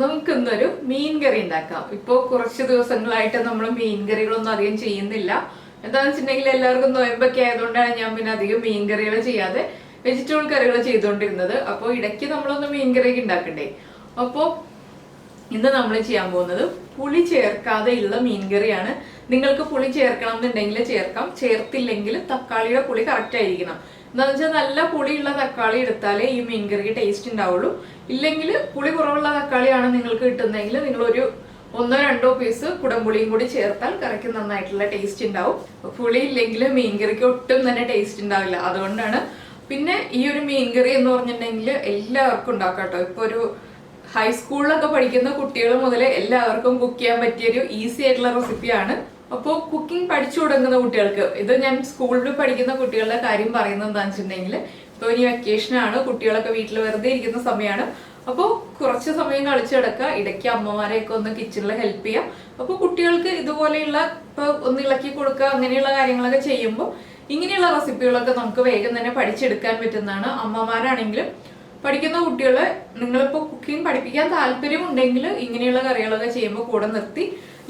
നമുക്കിന്നൊരു മീൻ കറി ഉണ്ടാക്കാം. ഇപ്പൊ കുറച്ച് ദിവസങ്ങളായിട്ട് നമ്മൾ മീൻ കറികളൊന്നും അധികം ചെയ്യുന്നില്ല. എന്താണെന്ന് വെച്ചിട്ടുണ്ടെങ്കിൽ എല്ലാവർക്കും നോയമ്പൊക്കെ ആയതുകൊണ്ടാണ് ഞാൻ പിന്നെ അധികം മീൻ കറികൾ ചെയ്യാതെ വെജിറ്റബിൾ കറികൾ ചെയ്തുകൊണ്ടിരുന്നത്. അപ്പോൾ ഇടയ്ക്ക് നമ്മളൊന്ന് മീൻ കറിയൊക്കെ ഉണ്ടാക്കണ്ടേ? അപ്പോൾ ഇന്ന് നമ്മൾ ചെയ്യാൻ പോകുന്നത് പുളി ചേർക്കാതെ ഉള്ള മീൻ കറിയാണ് നിങ്ങൾക്ക് പുളി ചേർക്കണം എന്നുണ്ടെങ്കിൽ ചേർക്കാം. ചേർത്തില്ലെങ്കിൽ തക്കാളിയുടെ പുളി കറക്റ്റ് ആയിരിക്കണം. എന്താണെന്ന് വെച്ചാൽ നല്ല പുളിയുള്ള തക്കാളി എടുത്താലേ ഈ മീൻകറിക്ക് ടേസ്റ്റ് ഉണ്ടാവുള്ളൂ ഇല്ലെങ്കിൽ പുളി കുറവുള്ള തക്കാളിയാണ് നിങ്ങൾക്ക് കിട്ടുന്നതെങ്കിൽ നിങ്ങളൊരു ഒന്നോ രണ്ടോ പീസ് കുടംപുളിയും കൂടി ചേർത്താൽ കറിക്ക് നന്നായിട്ടുള്ള ടേസ്റ്റ് ഉണ്ടാവും പുളി ഇല്ലെങ്കിൽ മീൻകറിക്ക് ഒട്ടും തന്നെ ടേസ്റ്റ് ഉണ്ടാവില്ല അതുകൊണ്ടാണ് പിന്നെ ഈ ഒരു മീൻകറി എന്ന് പറഞ്ഞിട്ടുണ്ടെങ്കിൽ എല്ലാവർക്കും ഉണ്ടാക്കാം കേട്ടോ. ഇപ്പൊ ഒരു ഹൈസ്കൂളിലൊക്കെ പഠിക്കുന്ന കുട്ടികൾ മുതൽ എല്ലാവർക്കും കുക്ക് ചെയ്യാൻ പറ്റിയ ഒരു ഈസി ആയിട്ടുള്ള റെസിപ്പിയാണ് അപ്പോൾ കുക്കിംഗ് പഠിച്ചു തുടങ്ങുന്ന കുട്ടികൾക്ക് ഇത് ഞാൻ സ്കൂളിൽ പഠിക്കുന്ന കുട്ടികളുടെ കാര്യം പറയുന്നത് എന്താണെന്ന് വെച്ചിട്ടുണ്ടെങ്കിൽ ഇപ്പോൾ ഇനി വെക്കേഷൻ ആണ് കുട്ടികളൊക്കെ വീട്ടിൽ വെറുതെ ഇരിക്കുന്ന സമയമാണ്. അപ്പോൾ കുറച്ച് സമയം കളിച്ചു കിടക്കുക ഇടയ്ക്ക് അമ്മമാരെയൊക്കെ ഒന്ന് കിച്ചണിൽ ഹെൽപ്പ് ചെയ്യാം അപ്പോൾ കുട്ടികൾക്ക് ഇതുപോലെയുള്ള ഇപ്പോൾ ഒന്ന് ഇളക്കി കൊടുക്കുക അങ്ങനെയുള്ള കാര്യങ്ങളൊക്കെ ചെയ്യുമ്പോൾ ഇങ്ങനെയുള്ള റെസിപ്പികളൊക്കെ നമുക്ക് വേഗം തന്നെ പഠിച്ചെടുക്കാൻ പറ്റുന്നതാണ്. അമ്മമാരാണെങ്കിലും പഠിക്കുന്ന കുട്ടികളെ നിങ്ങളിപ്പോൾ കുക്കിംഗ് പഠിപ്പിക്കാൻ താല്പര്യമുണ്ടെങ്കിൽ ഇങ്ങനെയുള്ള കറികളൊക്കെ ചെയ്യുമ്പോൾ കൂടെ നിർത്തി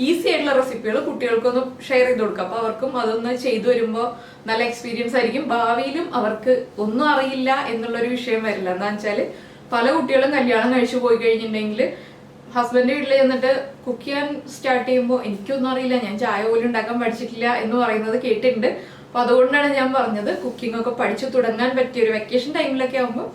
ഈസി ആയിട്ടുള്ള റെസിപ്പികൾ കുട്ടികൾക്കൊന്ന് ഷെയർ ചെയ്ത് കൊടുക്കുക അപ്പോൾ അവർക്കും അതൊന്ന് ചെയ്തു വരുമ്പോൾ നല്ല എക്സ്പീരിയൻസ് ആയിരിക്കും. ഭാവിയിലും അവർക്ക് ഒന്നും അറിയില്ല എന്നുള്ളൊരു വിഷയം വരില്ല. എന്താണെന്ന് വെച്ചാൽ പല കുട്ടികളും കല്യാണം കഴിച്ചു പോയി കഴിഞ്ഞിട്ടുണ്ടെങ്കിൽ ഹസ്ബൻഡ് വീട്ടിൽ ചെന്നിട്ട് കുക്ക് ചെയ്യാൻ സ്റ്റാർട്ട് ചെയ്യുമ്പോൾ എനിക്കൊന്നും അറിയില്ല. ഞാൻ ചായ പോലും ഉണ്ടാക്കാൻ പഠിച്ചിട്ടില്ല എന്ന് പറയുന്നത് കേട്ടിട്ടുണ്ട്. അപ്പോൾ അതുകൊണ്ടാണ് ഞാൻ പറഞ്ഞത് കുക്കിംഗ് ഒക്കെ പഠിച്ചു തുടങ്ങാൻ പറ്റിയ ഒരു വെക്കേഷൻ ടൈമിലൊക്കെ ആകുമ്പോൾ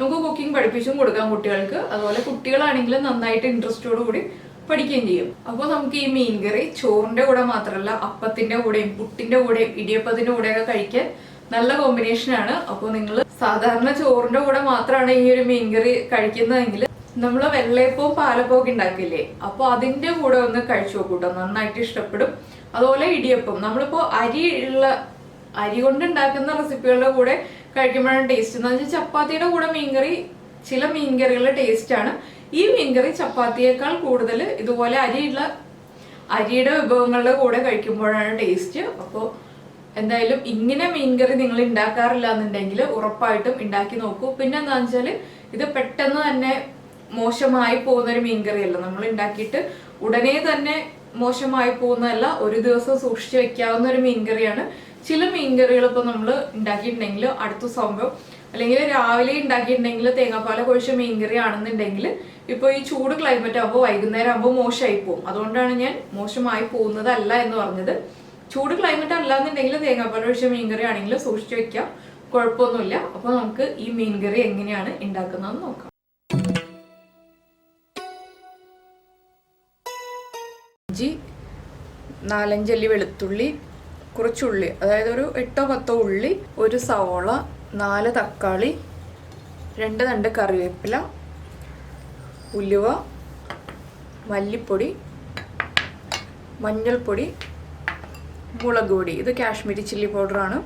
നമുക്ക് കുക്കിംഗ് പഠിപ്പിച്ചും കൊടുക്കാം കുട്ടികൾക്ക്. അതുപോലെ കുട്ടികളാണെങ്കിൽ നന്നായിട്ട് ഇൻട്രസ്റ്റോട് കൂടി പഠിക്കുകയും ചെയ്യും. അപ്പോൾ നമുക്ക് ഈ മീൻകറി ചോറിന്റെ കൂടെ മാത്രമല്ല അപ്പത്തിന്റെ കൂടെയും പുട്ടിന്റെ കൂടെയും ഇടിയപ്പത്തിന്റെ കൂടെയൊക്കെ കഴിക്കാൻ നല്ല കോമ്പിനേഷൻ ആണ്. അപ്പോൾ നിങ്ങൾ സാധാരണ ചോറിന്റെ കൂടെ മാത്രമാണ് ഈ ഒരു മീൻകറി കഴിക്കുന്നതെങ്കിൽ നമ്മൾ വെള്ളയപ്പവും പാലപ്പവും ഒക്കെ ഉണ്ടാക്കില്ലേ? അപ്പോൾ അതിന്റെ കൂടെ ഒന്ന് കഴിച്ചു നോക്കൂട്ടോ. നന്നായിട്ട് ഇഷ്ടപ്പെടും. അതുപോലെ ഇടിയപ്പം. നമ്മളിപ്പോ അരി ഉള്ള അരി കൊണ്ട് ഉണ്ടാക്കുന്ന റെസിപ്പികളുടെ കൂടെ കഴിക്കുമ്പോഴാണ് ടേസ്റ്റ് എന്ന് വെച്ചാൽ ചപ്പാത്തിയുടെ കൂടെ മീൻകറി ചില മീൻകറികളുടെ ടേസ്റ്റ് ആണ്. ഈ മീൻകറി ചപ്പാത്തിയേക്കാൾ കൂടുതൽ ഇതുപോലെ അരിയുള്ള അരിയുടെ വിഭവങ്ങളുടെ കൂടെ കഴിക്കുമ്പോഴാണ് ടേസ്റ്റ് അപ്പോൾ എന്തായാലും ഇങ്ങനെ മീൻകറി നിങ്ങൾ ഉണ്ടാക്കാറില്ല എന്നുണ്ടെങ്കിൽ ഉറപ്പായിട്ടും ഉണ്ടാക്കി നോക്കൂ. പിന്നെ എന്താണെന്ന് വെച്ചാൽ ഇത് പെട്ടെന്ന് തന്നെ മോശമായി പോകുന്ന ഒരു മീൻകറിയല്ല. നമ്മൾ ഉണ്ടാക്കിയിട്ട് ഉടനെ തന്നെ മോശമായി പോകുന്നതല്ല ഒരു ദിവസം സൂക്ഷിച്ചു വെക്കാവുന്ന ഒരു മീൻകറിയാണ്. ചില മീൻകറികൾ ഇപ്പോൾ നമ്മൾ ഉണ്ടാക്കിയിട്ടുണ്ടെങ്കിൽ അടുത്ത സംഭവം അല്ലെങ്കിൽ രാവിലെ ഉണ്ടാക്കിയിട്ടുണ്ടെങ്കിൽ തേങ്ങാപ്പാല കൊഴിച്ച മീൻകറി ആണെന്നുണ്ടെങ്കിൽ ഇപ്പോൾ ഈ ചൂട് ക്ലൈമറ്റ് ആകുമ്പോൾ വൈകുന്നേരം ആകുമ്പോൾ മോശമായി പോകും അതുകൊണ്ടാണ് ഞാൻ മോശമായി പോകുന്നതല്ല എന്ന് പറഞ്ഞത്. ചൂട് ക്ലൈമറ്റ് അല്ലാന്നുണ്ടെങ്കിൽ തേങ്ങാപ്പാല ഒഴിച്ച മീൻകറി ആണെങ്കിൽ സൂക്ഷിച്ചു വെക്കാം. കുഴപ്പമൊന്നുമില്ല. അപ്പോൾ നമുക്ക് ഈ മീൻകറി എങ്ങനെയാണ് ഉണ്ടാക്കുന്നതെന്ന് നോക്കാം. നാലഞ്ചല്ലി വെളുത്തുള്ളി കുറച്ചുള്ളി അതായത് ഒരു എട്ടോ പത്തോ ഉള്ളി ഒരു സവോള നാല് തക്കാളി രണ്ട് തണ്ട് കറിവേപ്പില ഉലുവ മല്ലിപ്പൊടി മഞ്ഞൾപ്പൊടി മുളക് പൊടി. ഇത് കാശ്മീരി ചില്ലി പൗഡറാണ്.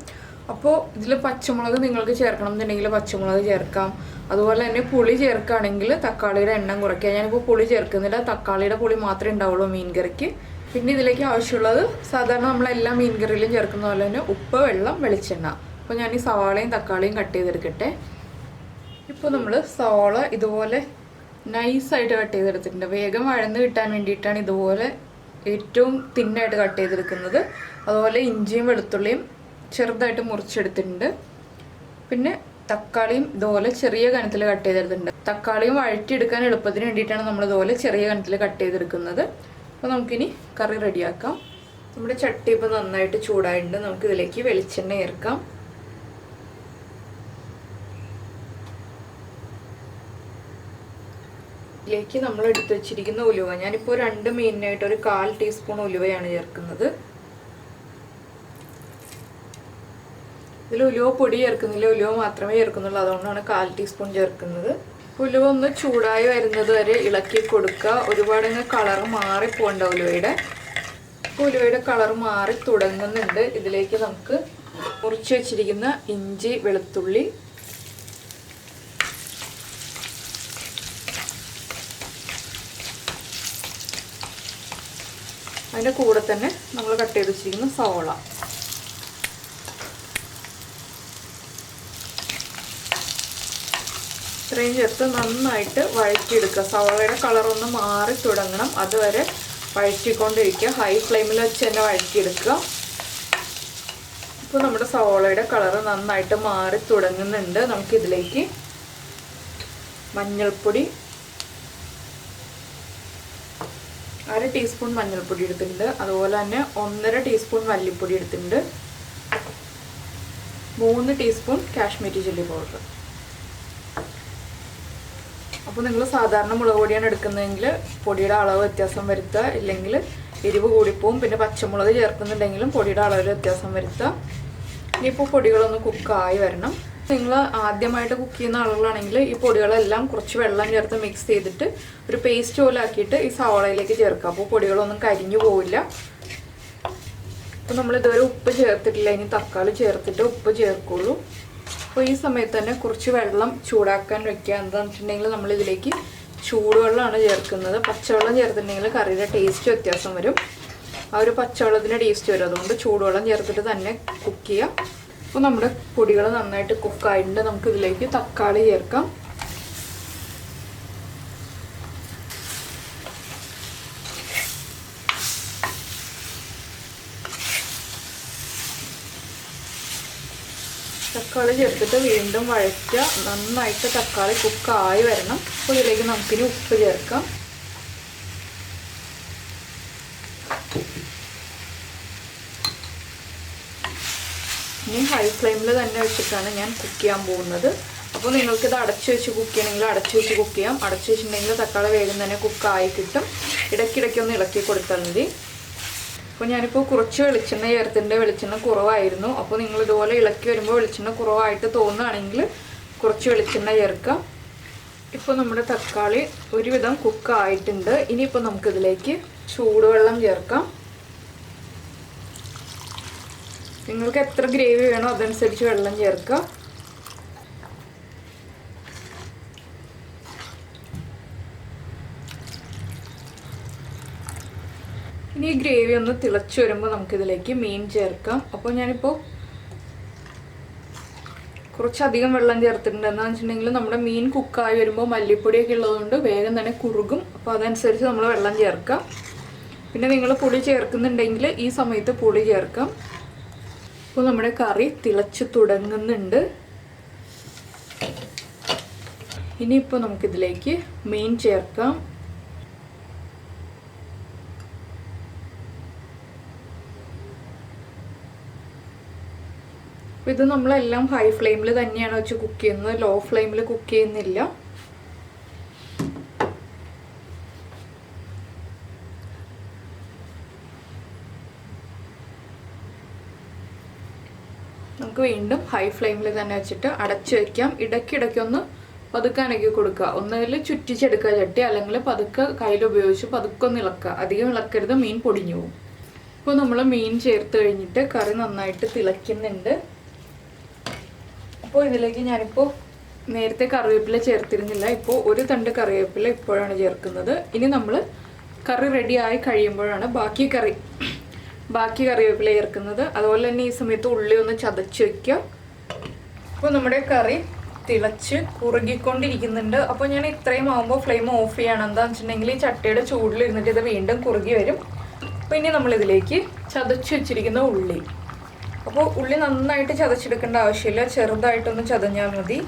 അപ്പോൾ ഇതിൽ പച്ചമുളക് നിങ്ങൾക്ക് ചേർക്കണം എന്നുണ്ടെങ്കിൽ പച്ചമുളക് ചേർക്കാം. അതുപോലെ തന്നെ പുളി ചേർക്കുകയാണെങ്കിൽ തക്കാളിയുടെ എണ്ണം കുറയ്ക്കുക. ഞാനിപ്പോൾ പുളി ചേർക്കുന്നില്ല. തക്കാളിയുടെ പുളി മാത്രമേ ഉണ്ടാവുള്ളൂ മീൻ കറിക്ക് പിന്നെ ഇതിലേക്ക് ആവശ്യമുള്ളത് സാധാരണ നമ്മളെല്ലാ മീൻ കറിയിലും ചേർക്കുന്ന പോലെ തന്നെ ഉപ്പ് വെള്ളം വെളിച്ചെണ്ണ. അപ്പോൾ ഞാൻ ഈ സവാളയും തക്കാളിയും കട്ട് ചെയ്തെടുക്കട്ടെ. ഇപ്പോൾ നമ്മൾ സവാള ഇതുപോലെ നൈസായിട്ട് കട്ട് ചെയ്തെടുത്തിട്ടുണ്ട്. വേഗം വഴന്ന് കിട്ടാൻ വേണ്ടിയിട്ടാണ് ഇതുപോലെ ഏറ്റവും തിന്നായിട്ട് കട്ട് ചെയ്തെടുക്കുന്നത്. അതുപോലെ ഇഞ്ചിയും വെളുത്തുള്ളിയും ചെറുതായിട്ട് മുറിച്ചെടുത്തിട്ടുണ്ട്. പിന്നെ തക്കാളിയും ഇതുപോലെ ചെറിയ കനത്തിൽ കട്ട് ചെയ്തെടുത്തിട്ടുണ്ട്. തക്കാളിയും വഴറ്റിയെടുക്കാൻ എളുപ്പത്തിന് വേണ്ടിയിട്ടാണ് നമ്മൾ ഇതുപോലെ ചെറിയ കനത്തിൽ കട്ട് ചെയ്തെടുക്കുന്നത്. അപ്പോൾ നമുക്കിനി കറി റെഡിയാക്കാം. നമ്മുടെ ചട്ടി ഇപ്പോൾ നന്നായിട്ട് ചൂടായിട്ടുണ്ട്. നമുക്ക് ഇതിലേക്ക് വെളിച്ചെണ്ണ ചേർക്കാം. ഇതിലേക്ക് നമ്മൾ എടുത്തു വെച്ചിരിക്കുന്ന ഉലുവ. ഞാനിപ്പോൾ രണ്ട് മീനിനായിട്ട് ഒരു കാൽ ടീസ്പൂൺ ഉലുവയാണ് ചേർക്കുന്നത്. ഇതിൽ ഉലുവ പൊടി ചേർക്കുന്നില്ല. ഉലുവ മാത്രമേ ചേർക്കുന്നുള്ളൂ. അതുകൊണ്ടാണ് കാൽ ടീസ്പൂൺ ചേർക്കുന്നത്. ഉലുവ ഒന്ന് ചൂടായി വരുന്നത് വരെ ഇളക്കി കൊടുക്കുക. ഒരുപാട് ഇങ്ങനെ കളർ മാറി പോകണ്ട ഉലുവയുടെ. ഉലുവയുടെ കളർ മാറി തുടങ്ങുന്നുണ്ട്. ഇതിലേക്ക് നമുക്ക് മുറിച്ച് വെച്ചിരിക്കുന്ന ഇഞ്ചി വെളുത്തുള്ളി അതിന്റെ കൂടെ തന്നെ നമ്മൾ കട്ട് ചെയ്ത് വെച്ചിരിക്കുന്ന സവോള. ഇത്രയും ചേർത്ത് നന്നായിട്ട് വഴറ്റിയെടുക്കുക. സവാളയുടെ കളറൊന്ന് മാറി തുടങ്ങണം. അതുവരെ വഴറ്റിക്കൊണ്ടിരിക്കുക. ഹൈ ഫ്ലെയിമിൽ വെച്ച് തന്നെ വഴറ്റിയെടുക്കുക. ഇപ്പോൾ നമ്മുടെ സവാളയുടെ കളറ് നന്നായിട്ട് മാറി തുടങ്ങുന്നുണ്ട്. നമുക്കിതിലേക്ക് മഞ്ഞൾപ്പൊടി അര ടീസ്പൂൺ മഞ്ഞൾപ്പൊടി എടുത്തിട്ടുണ്ട്. അതുപോലെ തന്നെ ഒന്നര ടീസ്പൂൺ മല്ലിപ്പൊടി എടുത്തിട്ടുണ്ട്. മൂന്ന് ടീസ്പൂൺ കാശ്മീരി ചില്ലി പൗഡർ. അപ്പോൾ നിങ്ങൾ സാധാരണ മുളക് പൊടിയാണ് എടുക്കുന്നതെങ്കിൽ പൊടിയുടെ അളവ് വ്യത്യാസം വരുത്തുക. ഇല്ലെങ്കിൽ എരിവ് കൂടിപ്പോവും. പിന്നെ പച്ചമുളക് ചേർക്കുന്നുണ്ടെങ്കിലും പൊടിയുടെ അളവിൽ വ്യത്യാസം വരുത്തുക. ഇനിയിപ്പോൾ പൊടികളൊന്ന് കുക്കായി വരണം. നിങ്ങൾ ആദ്യമായിട്ട് കുക്ക് ചെയ്യുന്ന ആളുകളാണെങ്കിൽ ഈ പൊടികളെല്ലാം കുറച്ച് വെള്ളം ചേർത്ത് മിക്സ് ചെയ്തിട്ട് ഒരു പേസ്റ്റ് പോലെ ആക്കിയിട്ട് ഈ സവാളയിലേക്ക് ചേർക്കുക. അപ്പോൾ പൊടികളൊന്നും കരിഞ്ഞു പോവില്ല. അപ്പോൾ നമ്മൾ ഇതുവരെ ഉപ്പ് ചേർത്തിട്ടില്ല. ഇനി തക്കാളി ചേർത്തിട്ട് ഉപ്പ് ചേർക്കുള്ളൂ. അപ്പോൾ ഈ സമയത്ത് തന്നെ കുറച്ച് വെള്ളം ചൂടാക്കാൻ വെക്കുക. എന്താണെന്ന് വെച്ചിട്ടുണ്ടെങ്കിൽ നമ്മളിതിലേക്ക് ചൂടുവെള്ളമാണ് ചേർക്കുന്നത്. പച്ചവെള്ളം ചേർത്തിട്ടുണ്ടെങ്കിൽ കറിയുടെ ടേസ്റ്റ് വ്യത്യാസം വരും. ആ ഒരു പച്ചവെള്ളത്തിന്റെ ടേസ്റ്റ് വരും. അതുകൊണ്ട് ചൂടുവെള്ളം ചേർത്തിട്ട് തന്നെ കുക്ക് ചെയ്യുക അപ്പോൾ നമ്മുടെ പൊടികൾ നന്നായിട്ട് കുക്കായിട്ടുണ്ട്. നമുക്ക് ഇതിലേക്ക് തക്കാളി ചേർക്കാം. തക്കാളി ചേർത്തിട്ട് വീണ്ടും വഴറ്റുക. നന്നായിട്ട് തക്കാളി കുക്കായി വരണം. അപ്പോൾ ഇതിലേക്ക് നമുക്കിനി ഉപ്പ് ചേർക്കാം. ഇനി ഹൈ ഫ്ലെയിമിൽ തന്നെ വെച്ചിട്ടാണ് ഞാൻ കുക്ക് ചെയ്യാൻ പോകുന്നത്. അപ്പോൾ നിങ്ങൾക്കിത് അടച്ചു വെച്ച് കുക്ക് ചെയ്യണമെങ്കിൽ അടച്ചു വെച്ച് കുക്ക് ചെയ്യാം. അടച്ചു വെച്ചിട്ടുണ്ടെങ്കിൽ തക്കാളി വേഗം തന്നെ കുക്കായി കിട്ടും. ഇടയ്ക്കിടയ്ക്ക് ഒന്ന് ഇളക്കി കൊടുത്താൽ മതി. അപ്പോൾ ഞാനിപ്പോൾ കുറച്ച് വെളിച്ചെണ്ണ ചേർത്തിന്റെ വെളിച്ചെണ്ണ കുറവായിരുന്നു. അപ്പോൾ നിങ്ങൾ ഇതുപോലെ ഇളക്കി വരുമ്പോൾ വെളിച്ചെണ്ണ കുറവായിട്ട് തോന്നുകയാണെങ്കിൽ കുറച്ച് വെളിച്ചെണ്ണ ചേർക്കാം. ഇപ്പോൾ നമ്മുടെ തക്കാളി ഒരുവിധം കുക്കായിട്ടുണ്ട് ഇനിയിപ്പോൾ നമുക്കിതിലേക്ക് ചൂടുവെള്ളം ചേർക്കാം. നിങ്ങൾക്ക് എത്ര ഗ്രേവി വേണോ അതനുസരിച്ച് വെള്ളം ചേർക്കുക ഇനി ഈ ഗ്രേവി ഒന്ന് തിളച്ചു വരുമ്പോൾ നമുക്കിതിലേക്ക് മീൻ ചേർക്കാം. അപ്പോൾ ഞാനിപ്പോൾ കുറച്ചധികം വെള്ളം ചേർത്തിട്ടുണ്ട്. എന്താണെന്ന് വെച്ചിട്ടുണ്ടെങ്കിൽ നമ്മുടെ മീൻ കുക്കായി വരുമ്പോൾ മല്ലിപ്പൊടിയൊക്കെ ഉള്ളതുകൊണ്ട് വേഗം തന്നെ കുറുകും. അപ്പോൾ അതനുസരിച്ച് നമ്മൾ വെള്ളം ചേർക്കാം. പിന്നെ നിങ്ങൾ പുളി ചേർക്കുന്നുണ്ടെങ്കിൽ ഈ സമയത്ത് പുളി ചേർക്കാം. അപ്പോൾ നമ്മുടെ കറി തിളച്ച് തുടങ്ങുന്നുണ്ട്. ഇനിയിപ്പോൾ നമുക്കിതിലേക്ക് മീൻ ചേർക്കാം. ഇത് നമ്മളെല്ലാം ഹൈ ഫ്ലെയിമിൽ തന്നെയാണ് വെച്ച് കുക്ക് ചെയ്യുന്നത്. ലോ ഫ്ലെയിമിൽ കുക്ക് ചെയ്യുന്നില്ല. നമുക്ക് വീണ്ടും ഹൈ ഫ്ലെയിമിൽ തന്നെ വെച്ചിട്ട് അടച്ചു വയ്ക്കാം ഇടയ്ക്കിടയ്ക്കൊന്ന് പതുക്കാനൊക്കെ കൊടുക്കുക. ഒന്നുകിൽ ചുറ്റിച്ചെടുക്കുക ചട്ടി അല്ലെങ്കിൽ പതുക്കെ കയ്യിൽ ഉപയോഗിച്ച് പതുക്കെ ഒന്ന് ഇളക്കുക. അധികം ഇളക്കരുത് മീൻ പൊടിഞ്ഞു പോകും. ഇപ്പോൾ നമ്മൾ മീൻ ചേർത്ത് കഴിഞ്ഞിട്ട് കറി നന്നായിട്ട് തിളയ്ക്കുന്നുണ്ട്. അപ്പോൾ ഇതിലേക്ക് ഞാനിപ്പോൾ നേരത്തെ കറിവേപ്പില ചേർത്തിരുന്നില്ല. ഇപ്പോൾ ഒരു തണ്ട് കറിവേപ്പില ഇപ്പോഴാണ് ചേർക്കുന്നത്. ഇനി നമ്മൾ കറി റെഡിയായി കഴിയുമ്പോഴാണ് ബാക്കി കറി ബാക്കി കറിവേപ്പില ചേർക്കുന്നത്. അതുപോലെ തന്നെ ഈ സമയത്ത് ഉള്ളി ഒന്ന് ചതച്ച് വയ്ക്കുക അപ്പോൾ നമ്മുടെ കറി തിളച്ച് കുറുകിക്കൊണ്ടിരിക്കുന്നുണ്ട്. അപ്പോൾ ഞാൻ ഇത്രയും ആകുമ്പോൾ ഫ്ലെയിം ഓഫ് ചെയ്യണം. എന്താണെന്ന് വെച്ചിട്ടുണ്ടെങ്കിൽ ഈ ചട്ടിയുടെ ചൂടിലിരുന്നിട്ട് ഇത് വീണ്ടും കുറുകി വരും. അപ്പോൾ ഇനി നമ്മളിതിലേക്ക് ചതച്ച് വെച്ചിരിക്കുന്ന ഉള്ളി. അപ്പോൾ ഉള്ളി നന്നായിട്ട് ചതച്ചെടുക്കേണ്ട ആവശ്യമില്ല. ചെറുതായിട്ടൊന്ന് ചതഞ്ഞാൽ മതി.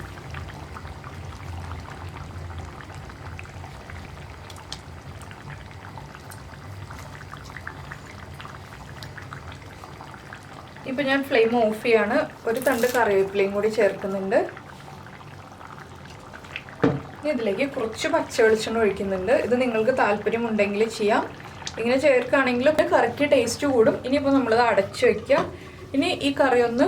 ഇപ്പം ഞാൻ ഫ്ലെയിം ഓഫ് ചെയ്യാണ്. ഒരു തണ്ട് കറിവേപ്പിലയും കൂടി ചേർക്കുന്നുണ്ട്. ഇതിലേക്ക് കുറച്ച് പച്ച വെളിച്ചെണ്ണ ഒഴിക്കുന്നുണ്ട്. ഇത് നിങ്ങൾക്ക് താല്പര്യമുണ്ടെങ്കിൽ ചെയ്യാം. ഇങ്ങനെ ചേർക്കുകയാണെങ്കിൽ കറിക്ക് ടേസ്റ്റ് കൂടും. ഇനിയിപ്പോൾ നമ്മളത് അടച്ചു വയ്ക്കുക ഇനി ഈ കറി ഒന്ന്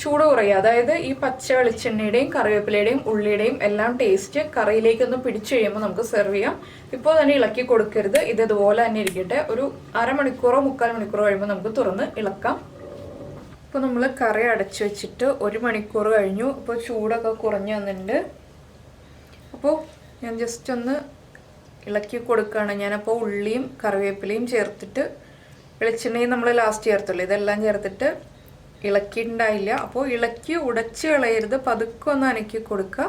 ചൂട് കുറയുക. അതായത് ഈ പച്ച വെളിച്ചെണ്ണയുടെയും കറിവേപ്പിലയുടെയും ഉള്ളിയുടെയും എല്ലാം ടേസ്റ്റ് കറിയിലേക്കൊന്ന് പിടിച്ചു കഴിയുമ്പോൾ നമുക്ക് സെർവ് ചെയ്യാം. ഇപ്പോൾ തന്നെ ഇളക്കി കൊടുക്കരുത്. ഇത് ഇതുപോലെ തന്നെ ഇരിക്കട്ടെ. ഒരു അരമണിക്കൂറോ മുക്കാൽ മണിക്കൂറോ കഴിയുമ്പോൾ നമുക്ക് തുറന്ന് ഇളക്കാം. ഇപ്പോൾ നമ്മൾ കറി അടച്ചു വെച്ചിട്ട് ഒരു മണിക്കൂർ കഴിഞ്ഞു. ഇപ്പോൾ ചൂടൊക്കെ കുറഞ്ഞു വന്നിട്ടുണ്ട്. അപ്പോൾ ഞാൻ ജസ്റ്റ് ഒന്ന് ഇളക്കി കൊടുക്കുകയാണ്. ഞാനപ്പോൾ ഉള്ളിയും കറിവേപ്പിലയും ചേർത്തിട്ട് വെളിച്ചെണ്ണയും നമ്മൾ ലാസ്റ്റ് ചേർത്തുള്ളൂ. ഇതെല്ലാം ചേർത്തിട്ട് ഇളക്കിയിട്ടുണ്ടായില്ല അപ്പോൾ ഇളക്കി ഉടച്ച് കളയരുത്. പതുക്കെ ഒന്ന് അനക്കി കൊടുക്കുക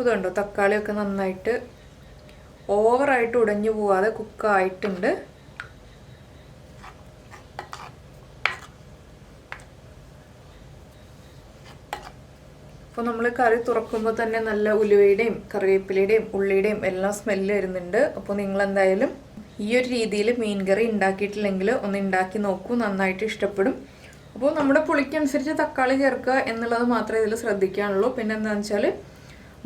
ഇതുണ്ടോ തക്കാളിയൊക്കെ നന്നായിട്ട് ഓവറായിട്ട് ഉടഞ്ഞു പോവാതെ കുക്കായിട്ടുണ്ട് അപ്പോൾ നമ്മൾ കറി തുറക്കുമ്പോൾ തന്നെ നല്ല ഉലുവയുടെയും കറിവേപ്പിലയുടെയും ഉള്ളിയുടെയും എല്ലാം സ്മെല്ല് വരുന്നുണ്ട്. അപ്പോൾ നിങ്ങൾ എന്തായാലും ഈ ഒരു രീതിയിൽ മീൻ കറി ഉണ്ടാക്കിയിട്ടില്ലെങ്കിൽ ഒന്ന് ഉണ്ടാക്കി നോക്കൂ നന്നായിട്ട് ഇഷ്ടപ്പെടും. അപ്പോൾ നമ്മുടെ പുളിക്കനുസരിച്ച് തക്കാളി ചേർക്കുക എന്നുള്ളത് മാത്രമേ ഇതിൽ ശ്രദ്ധിക്കാനുള്ളൂ. പിന്നെ എന്താണെന്ന് വെച്ചാൽ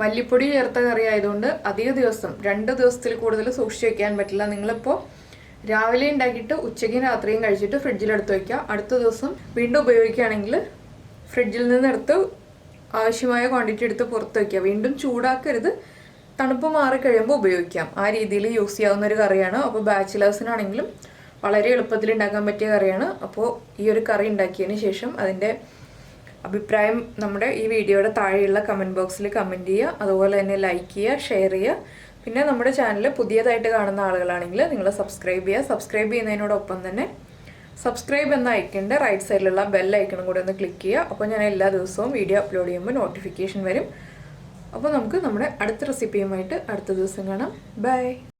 മല്ലിപ്പൊടി ചേർത്ത കറി ആയതുകൊണ്ട് അധിക ദിവസം രണ്ട് ദിവസത്തിൽ കൂടുതൽ സൂക്ഷിച്ച് വയ്ക്കാൻ പറ്റില്ല. നിങ്ങളിപ്പോൾ രാവിലെ ഉണ്ടാക്കിയിട്ട് ഉച്ചയ്ക്കും രാത്രിയും കഴിച്ചിട്ട് ഫ്രിഡ്ജിൽ എടുത്ത് വയ്ക്കുക അടുത്ത ദിവസം വീണ്ടും ഉപയോഗിക്കുകയാണെങ്കിൽ ഫ്രിഡ്ജിൽ നിന്ന് എടുത്ത് ആവശ്യമായ ക്വാണ്ടിറ്റി എടുത്ത് പുറത്ത് വയ്ക്കുക വീണ്ടും ചൂടാക്കരുത്. തണുപ്പ് മാറി കഴിയുമ്പോൾ ഉപയോഗിക്കാം. ആ രീതിയിൽ യൂസ് ചെയ്യാവുന്ന ഒരു കറിയാണ്. അപ്പോൾ ബാച്ചിലേഴ്സിനാണെങ്കിലും വളരെ എളുപ്പത്തിൽ ഉണ്ടാക്കാൻ പറ്റിയ കറിയാണ്. അപ്പോൾ ഈ ഒരു കറി ഉണ്ടാക്കിയതിന് ശേഷം അതിന്റെ അഭിപ്രായം നമ്മുടെ ഈ വീഡിയോയുടെ താഴെയുള്ള കമന്റ് ബോക്സിൽ കമന്റ് ചെയ്യുക. അതുപോലെ തന്നെ ലൈക്ക് ചെയ്യുക ഷെയർ ചെയ്യുക. പിന്നെ നമ്മുടെ ചാനൽ പുതിയതായിട്ട് കാണുന്ന ആളുകളാണെങ്കിൽ നിങ്ങൾ സബ്സ്ക്രൈബ് ചെയ്യുക. സബ്സ്ക്രൈബ് ചെയ്യുന്നതിനോടൊപ്പം തന്നെ സബ്സ്ക്രൈബ് എന്ന ഐക്കന്റെ റൈറ്റ് സൈഡിലുള്ള ബെൽ ഐക്കണും കൂടെ ഒന്ന് ക്ലിക്ക് ചെയ്യുക. അപ്പോൾ ഞാൻ എല്ലാ ദിവസവും വീഡിയോ അപ്ലോഡ് ചെയ്യുമ്പോൾ നോട്ടിഫിക്കേഷൻ വരും. അപ്പോൾ നമുക്ക് നമ്മുടെ അടുത്ത റെസിപ്പിയുമായിട്ട് അടുത്ത ദിവസം കാണാം. ബൈ